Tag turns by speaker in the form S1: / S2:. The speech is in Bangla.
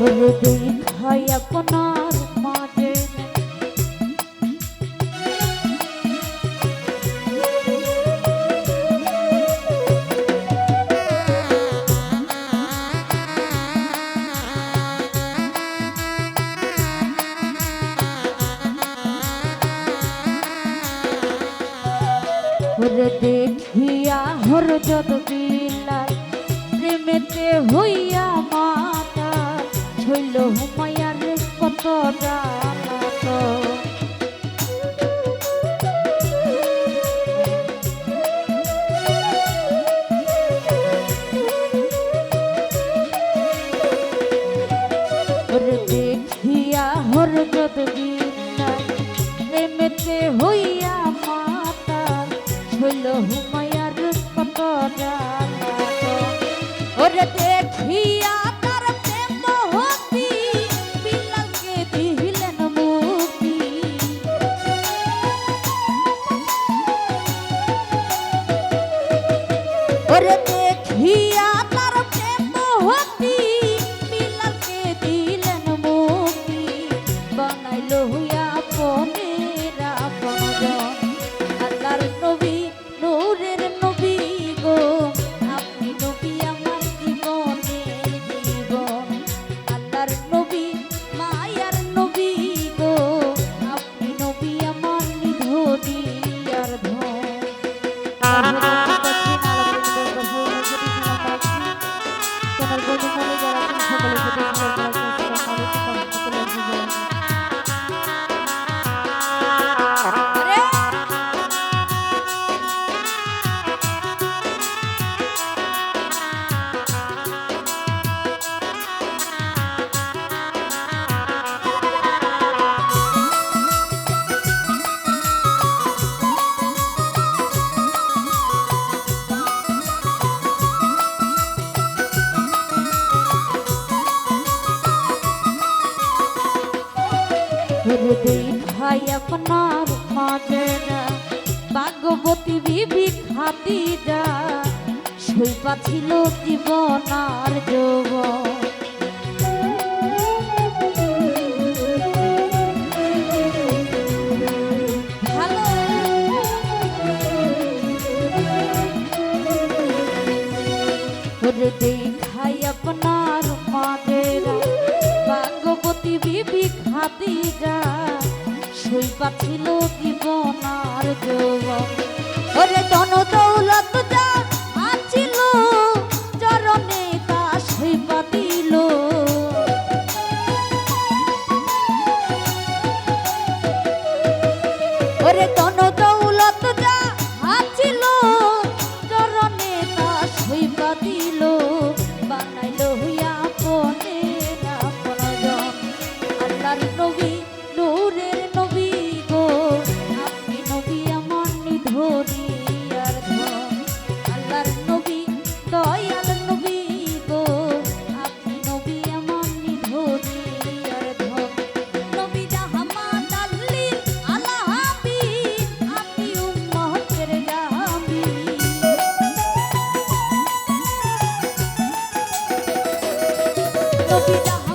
S1: হৃদয় দেখিয়া হর যত বিলাল প্রেমেতে হইয়া হুমায়ার কত জ্বালাতো দেখিয়া হর যদি প্রেমেতে হইয়া মাতা হইল হুমায়ার কত জ্বালাতো ওরে আর দেখিয়া মধুর দেখায় আপনার খাজনা ভাগ্যবতী বিবি খাতিরা শৈপা যৌবন। ওই পাচ্ছিল জীবন আর যৌবন। নবী